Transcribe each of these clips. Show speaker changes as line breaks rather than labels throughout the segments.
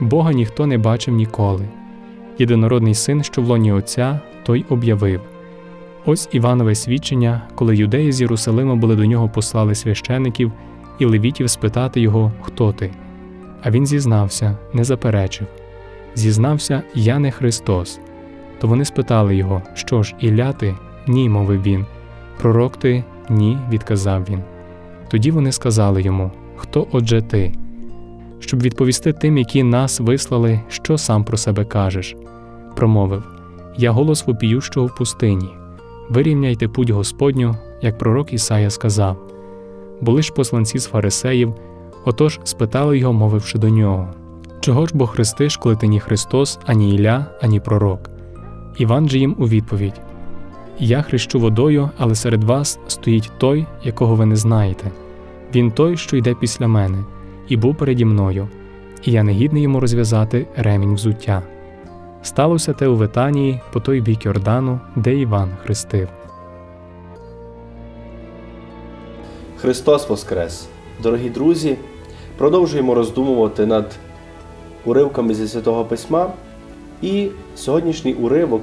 Бога ніхто не бачив ніколи. Єдинородний син, що в лоні Отця, той об'явив. Ось Іванове свідчення, коли юдеї з Єрусалима були до нього послали священиків і левітів спитати його, хто ти. А він зізнався, не заперечив. Зізнався, я не Христос. То вони спитали його, що ж, Ілля ти? Ні, мовив він. Пророк ти? Ні, відказав він. Тоді вони сказали йому, Хто отже ти? Щоб відповісти тим, які нас вислали, що сам про себе кажеш. Промовив Я голос вопіющого в пустині. Вирівняйте путь Господню, як пророк Ісая сказав. Були ж посланці з фарисеїв, отож спитали його, мовивши до нього Чого ж бо хрестиш, коли ти ні Христос, ані Ілля, ані пророк? Іван же їм у відповідь Я хрещу водою, але серед вас стоїть той, якого ви не знаєте. Він той, що йде після мене, і був переді мною, і я не гідний йому розв'язати ремінь взуття. Сталося те у Витанії по той бік Йордану, де Іван хрестив.
Христос Воскрес! Дорогі друзі, продовжуємо роздумувати над уривками зі Святого Письма. І сьогоднішній уривок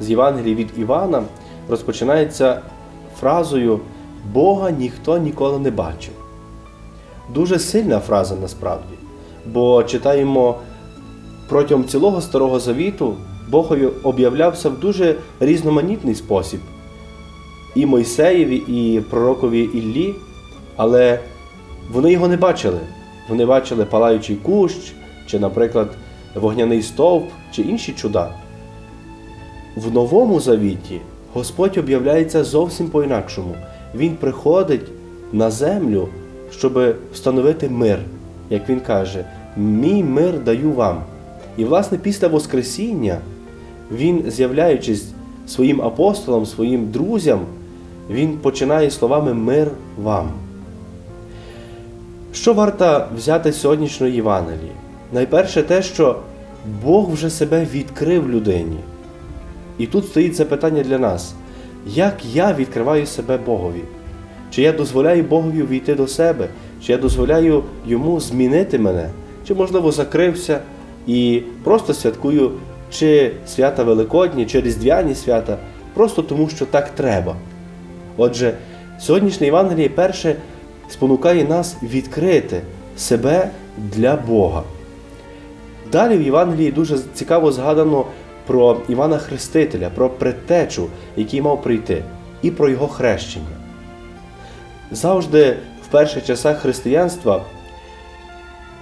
з Євангелії від Івана розпочинається фразою Бога ніхто ніколи не бачив. Дуже сильна фраза насправді, бо читаємо протягом цілого Старого Завіту Бог об'являвся в дуже різноманітний спосіб. І Мойсеєві, і пророкові Іллі, але вони його не бачили. Вони бачили палаючий кущ, чи, наприклад, вогняний стовп, чи інші чуда. В Новому Завіті Господь об'являється зовсім по-інакшому. Він приходить на землю, щоб встановити мир, як він каже, мій мир даю вам. І, власне, після Воскресіння він, з'являючись своїм апостолам, своїм друзям, він починає словами мир вам. Що варто взяти з сьогоднішньої Євангелії? Найперше те, що Бог вже себе відкрив людині. І тут стоїть запитання для нас, як я відкриваю себе Богові? Чи я дозволяю Богові війти до себе, чи я дозволяю йому змінити мене, чи, можливо, закрився і просто святкую чи свята Великодні, чи Різдвяні свята, просто тому, що так треба. Отже, сьогоднішнє Євангеліє перше спонукає нас відкрити себе для Бога. Далі в Євангелії дуже цікаво згадано про Івана Хрестителя, про предтечу, який мав прийти, і про його хрещення. Завжди в перших часах християнства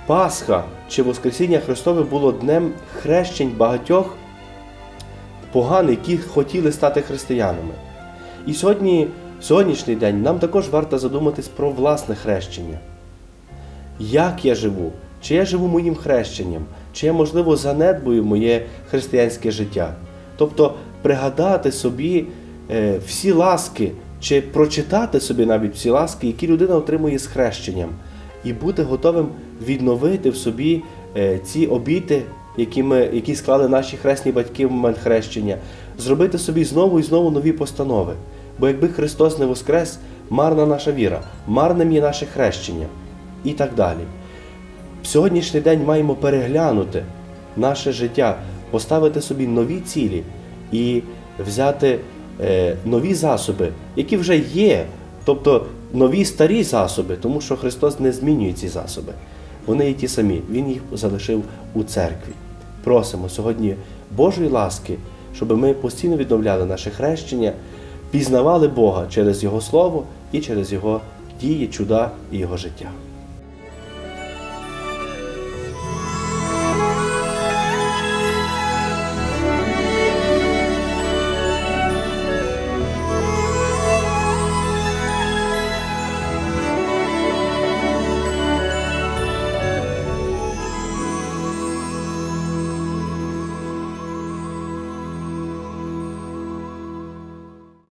Пасха чи Воскресіння Христове було днем хрещень багатьох поган, які хотіли стати християнами. І сьогодні, сьогоднішній день нам також варто задуматись про власне хрещення. Як я живу? Чи я живу моїм хрещенням, чи я, можливо, занедбую моє християнське життя? Тобто пригадати собі е, всі ласки, чи прочитати собі навіть всі ласки, які людина отримує з хрещенням, і бути готовим відновити в собі е, ці обіти, які ми, які склали наші хресні батьки в момент хрещення, зробити собі знову і знову нові постанови. Бо якби Христос не воскрес, марна наша віра, марним є наше хрещення і так далі. В сьогоднішній день маємо переглянути наше життя, поставити собі нові цілі і взяти нові засоби, які вже є, тобто нові старі засоби, тому що Христос не змінює ці засоби. Вони є ті самі, Він їх залишив у церкві. Просимо сьогодні Божої ласки, щоб ми постійно відновляли наше хрещення, пізнавали Бога через Його Слово і через Його дії, чуда і Його життя.